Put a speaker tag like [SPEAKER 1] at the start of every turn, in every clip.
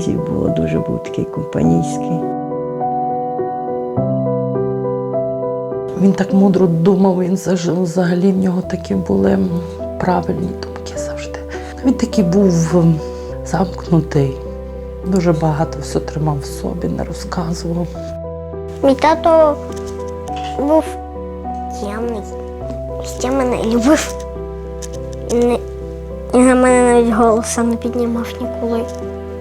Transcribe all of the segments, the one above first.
[SPEAKER 1] друзів було, дуже був такий компанійський.
[SPEAKER 2] Він так мудро думав, він заж- взагалі в нього такі були правильні думки завжди. Він такий був замкнутий, дуже багато все тримав в собі, не розказував.
[SPEAKER 3] Мій тато був темний. Ще мене любив. І на мене навіть голоса не піднімав ніколи.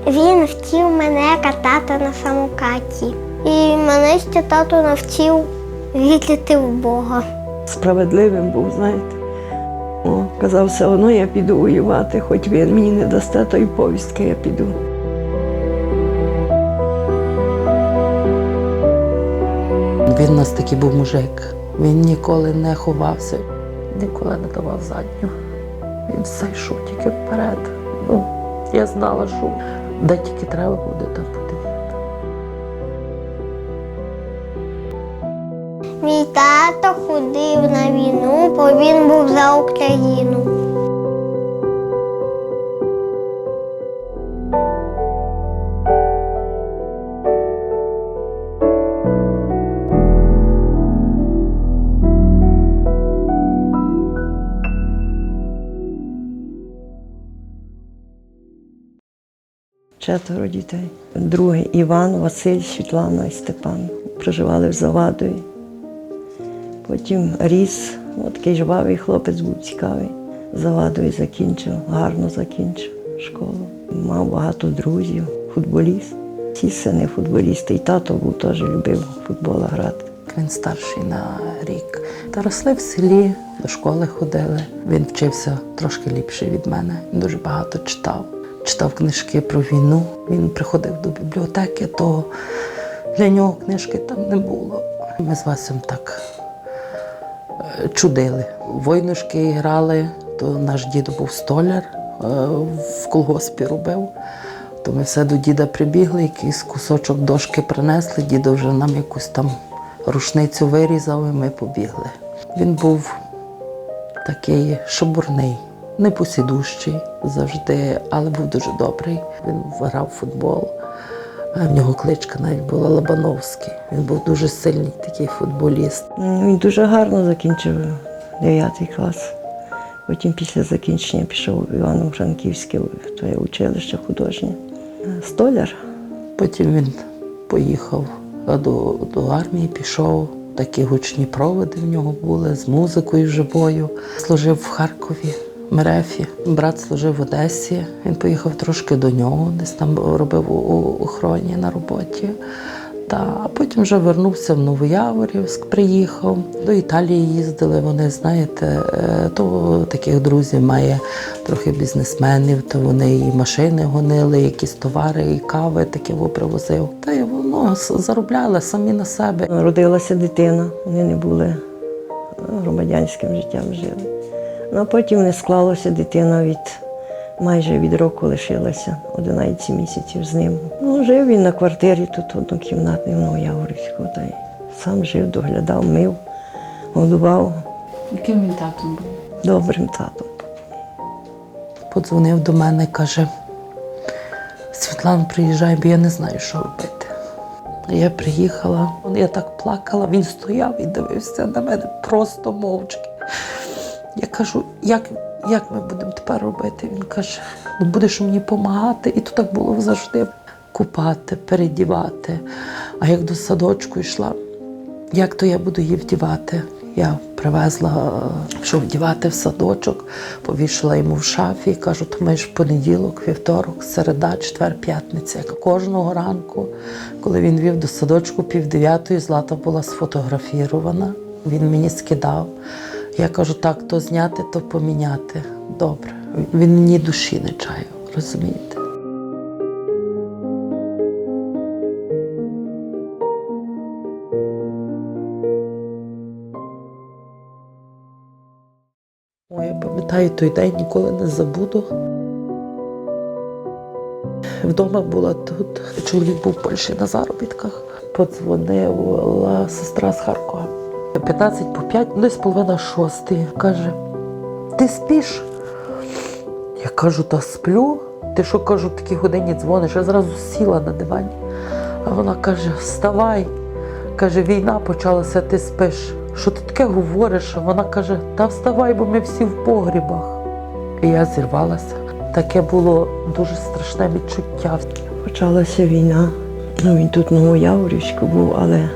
[SPEAKER 3] Він вчив мене катати на самокаті. І мене ще тато навчив вірити в Бога.
[SPEAKER 1] Справедливим був, знаєте. О, казав, все одно я піду воювати, хоч ви мені не дасте тої повістки, я піду.
[SPEAKER 2] Він у нас такий був мужик. Він ніколи не ховався, ніколи не давав задню. Він все йшов тільки вперед. Ну, я знала, що де тільки треба буде, там буде.
[SPEAKER 3] Мій тато ходив на війну, бо він був за Україну.
[SPEAKER 1] Четверо дітей. Другий Іван, Василь, Світлана і Степан. Проживали в Завадові. Потім ріс, от такий жвавий хлопець був цікавий. Завадові закінчив, гарно закінчив школу. Мав багато друзів, футболіст. Всі сини футболісти. І тато був теж любив в футбол грати.
[SPEAKER 2] Він старший на рік. Та росли в селі, до школи ходили. Він вчився трошки ліпше від мене. Дуже багато читав. Читав книжки про війну. Він приходив до бібліотеки, то для нього книжки там не було. Ми з Васем так е, чудили. Войнушки грали, то наш дідо був столяр, е, в колгоспі робив. То ми все до діда прибігли, якийсь кусочок дошки принесли, дідо вже нам якусь там рушницю вирізав, і ми побігли. Він був такий шабурний, не посідущий завжди, але був дуже добрий. Він грав в футбол. В нього кличка навіть була Лобановський. Він був дуже сильний такий футболіст.
[SPEAKER 1] Він дуже гарно закінчив 9 клас. Потім після закінчення пішов в Івано-Франківське училище художнє. Е, Столяр.
[SPEAKER 2] Потім він поїхав до, до армії, пішов. Такі гучні проводи в нього були з музикою живою. Служив в Харкові, Мерефі. Брат служив в Одесі. Він поїхав трошки до нього, десь там робив у, охороні на роботі. Та а потім вже вернувся в Новояворівськ, приїхав. До Італії їздили. Вони, знаєте, е, то таких друзів має трохи бізнесменів, то вони і машини гонили, якісь товари, і кави таке привозив. Та й воно заробляли самі на себе.
[SPEAKER 1] Родилася дитина, вони не були громадянським життям жили. Ну, а потім не склалося дитина від майже від року лишилася 11 місяців з ним. Ну, жив він на квартирі тут однокімнатній в Новояворівську, та й сам жив, доглядав, мив, годував
[SPEAKER 4] Яким він татом був?
[SPEAKER 1] добрим татом.
[SPEAKER 2] Подзвонив до мене, і каже: Світлана, приїжджай, бо я не знаю, що робити. Я приїхала, я так плакала, він стояв і дивився на мене просто мовчки. Я кажу, як, як ми будемо тепер робити? Він каже, ну будеш мені допомагати. І то так було завжди купати, передівати. А як до садочку йшла, як то я буду її вдівати? Я привезла, щоб вдівати в садочок, повішала йому в шафі і кажу, то ми ж понеділок, вівторок, середа, четвер, п'ятниця. Кожного ранку, коли він вів до садочку пів дев'ятої, злата була сфотографірована. Він мені скидав. Я кажу, так, то зняти, то поміняти. Добре. Він мені душі не чаяв, розумієте? Ой, я пам'ятаю той день, ніколи не забуду. Вдома була тут. Чоловік був в Польщі на заробітках. Подзвонила сестра з Харкова. 15 по 5, десь половина шостої. Каже: ти спиш? Я кажу, та сплю. ти що кажу, в такій годині дзвониш? Я зразу сіла на дивані. А вона каже: Вставай. Каже, війна почалася, ти спиш. Що ти таке говориш? Вона каже, та вставай, бо ми всі в погрібах. І я зірвалася. Таке було дуже страшне відчуття.
[SPEAKER 1] Почалася війна. Ну, він тут на Новояворівську був, але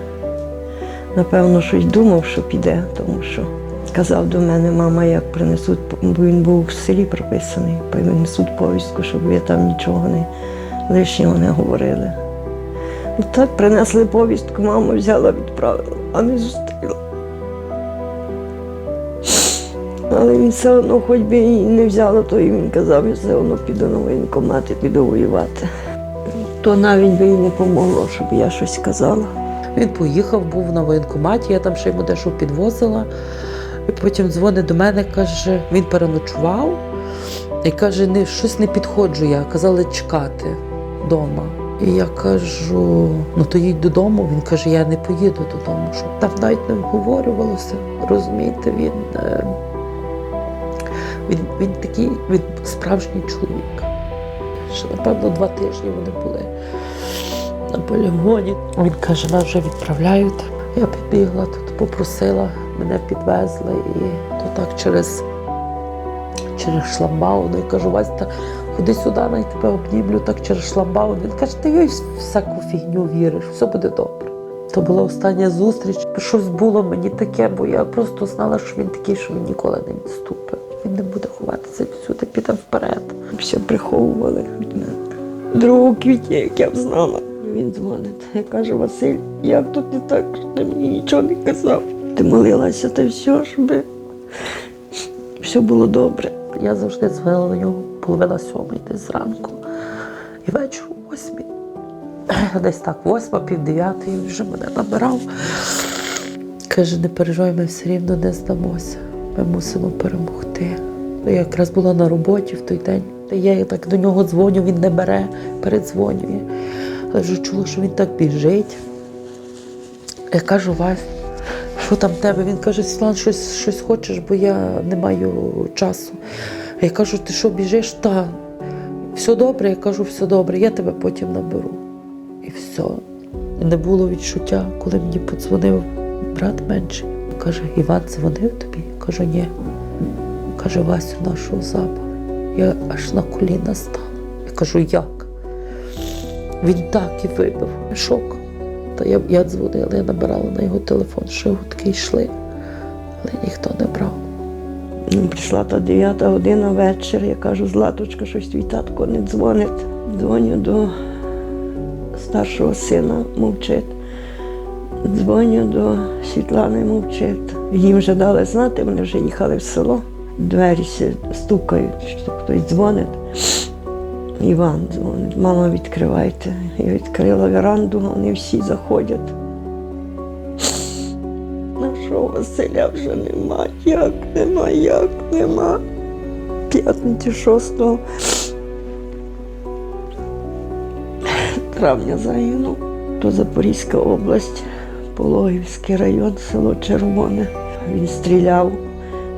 [SPEAKER 1] напевно щось думав, що піде, тому що сказав до мене, мама, як принесуть, бо він був в селі прописаний, принесуть повістку, щоб ви там нічого не лишнього не говорили. Ну так, принесли повістку, мама взяла, відправила, а не зустріла. Але він все одно, хоч би і не взяла, то і він казав, я все одно піду на воєнкомат піду воювати. То навіть би і не помогло, щоб я щось казала.
[SPEAKER 2] Він поїхав, був на воєнкоматі, я там ще йому дещо підвозила. І потім дзвонить до мене, каже, він переночував і каже, не, щось не підходжу я. Казали чекати вдома. І я кажу: ну то їдь додому. Він каже, я не поїду додому. Що там навіть не обговорювалося. Розумієте, він, е, він, він такий, він справжній чоловік. Ще, напевно, два тижні вони були на полігоні. Він каже, нас вже відправляють. Я підбігла тут, попросила, мене підвезли і то так через, через шламбаун. Я кажу, Вась, та ходи сюди, най тебе обнімлю так через шламбаун. Він каже, ти їй всяку фігню віриш, все буде добре. То була остання зустріч. Щось було мені таке, бо я просто знала, що він такий, що він ніколи не відступить. Він не буде ховатися всюди, піде вперед.
[SPEAKER 1] Все приховували від мене. 2 квітня, як я б знала, він дзвонить. Я кажу, Василь, як тут не так, що ти мені нічого не казав. Ти молилася, та все, щоб все було добре.
[SPEAKER 2] Я завжди дзвонила до нього половина сьомої десь зранку. І вечір о восьмій. Десь так, восьма, пів дев'ятої він вже мене набирав. Каже, не переживай, ми все рівно не здамося. Ми мусимо перемогти. Я якраз була на роботі в той день. Я так до нього дзвоню, він не бере, передзвонює. Вже чула, що він так біжить. Я кажу, Вась, що там в тебе? Він каже, Світлан, щось, щось хочеш, бо я не маю часу. Я кажу, ти що біжиш? Та все добре, я кажу, все добре, я тебе потім наберу. І все. Не було відчуття, коли мені подзвонив брат менший. Каже, Іван дзвонив тобі? Я кажу, ні. Каже, Васю нашого забрав. Я аж на коліна стала. Я кажу, як? Він так і вибив. Шок. Та я, я дзвонила, я набирала на його телефон, що гудки йшли, але ніхто не брав.
[SPEAKER 1] Ну, Прийшла та 9 година вечір. Я кажу, Златочка, щось твій татко не дзвонить. Дзвоню до старшого сина, мовчить. Дзвоню до Світлани, мовчить. Їм вже дали знати, вони вже їхали в село. Двері стукають, що хтось дзвонить. Іван дзвонить, мама, відкривайте. Я відкрила веранду, вони всі заходять. Нашого Василя вже нема, як нема, як нема. П'ятниці 6 травня загинув. То Запорізька область, Пологівський район, село Червоне. Він стріляв.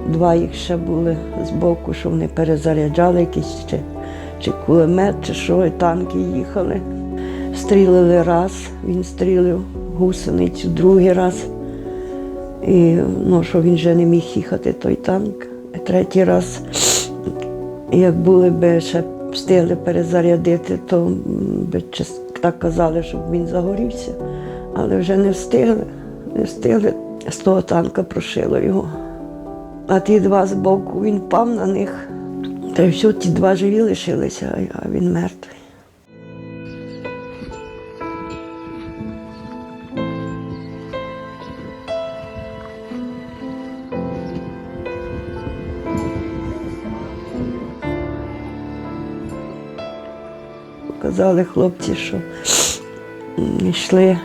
[SPEAKER 1] Два їх ще були з боку, що вони перезаряджали якісь чи, чи кулемет, чи що, і танки їхали. Стрілили раз, він стрілив гусеницю другий раз. І ну, що він вже не міг їхати той танк. Третій раз, як були би ще встигли перезарядити, то би так казали, щоб він загорівся. Але вже не встигли. Не встигли. З того танка прошило його. А ті два збоку він впав на них. Та все, ті два живі лишилися, а- він мертвий. Казали хлопці, що йшли,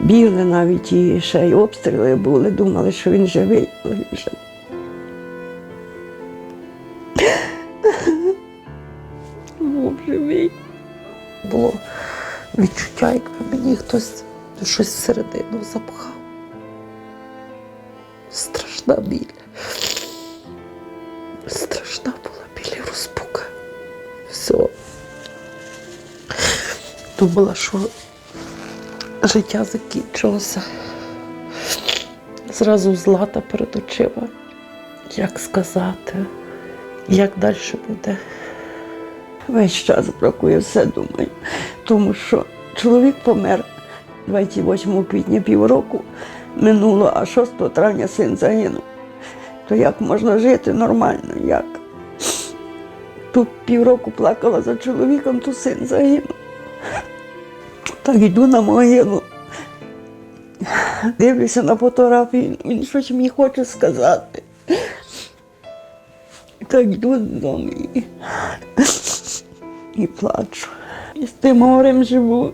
[SPEAKER 1] бігли навіть і ще й обстріли були, думали, що він живий.
[SPEAKER 2] Було відчуття, якби мені хтось щось всередину запхав. Страшна біль. Страшна була біль і розпука. Все. думала, що життя закінчилося. Зразу злата перед очима. Як сказати, як далі буде.
[SPEAKER 1] Весь час бракує все, думаю. Тому що чоловік помер 28 квітня півроку минуло, а 6 травня син загинув. То як можна жити нормально? Як? Тут півроку плакала за чоловіком, то син загинув. Так йду на могилу. Дивлюся на фотографії, він щось мені хоче сказати. Так йду додому і плачу. І з тим горем живу.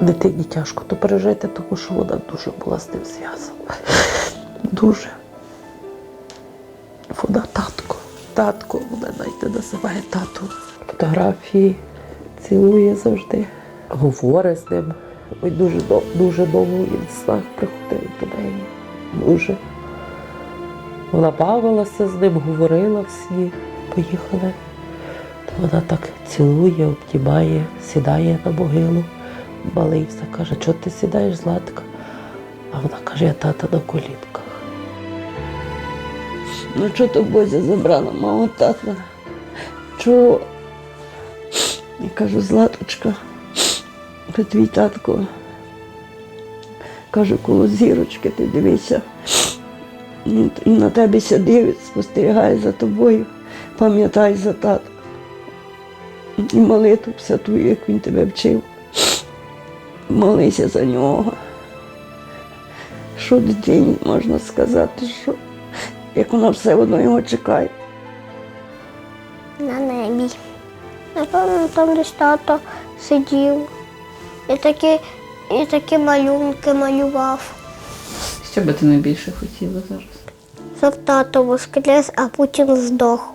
[SPEAKER 2] Дитині тяжко то пережити, тому що вона дуже була з ним зв'язана. Дуже. Вона татко. Татко, вона навіть називає тату. Фотографії цілує завжди. Говорить з ним. Ой, дуже, дуже довго він в снах приходив до неї. Дуже. Вона бавилася з ним, говорила в сні. Поїхали. То вона так цілує, обнімає, сідає на могилу. Малий каже, чого ти сідаєш, Златка? А вона каже, я тата на колінках.
[SPEAKER 1] Ну чого то Бозя забрала мого тата? Чого? Я кажу, Златочка, твій татко. Кажу, коло зірочки ти дивися. І на тебе ся дивить, спостерігає за тобою, пам'ятай за татка. І молитву твою, як він тебе вчив. Молися за нього. Що дитині можна сказати, що як вона все одно його чекає.
[SPEAKER 3] на небі. Напевно, там десь тато сидів і такі, і такі малюнки малював.
[SPEAKER 4] Що би ти найбільше хотіла зараз?
[SPEAKER 3] Щоб тато воскрес, а Путін здох.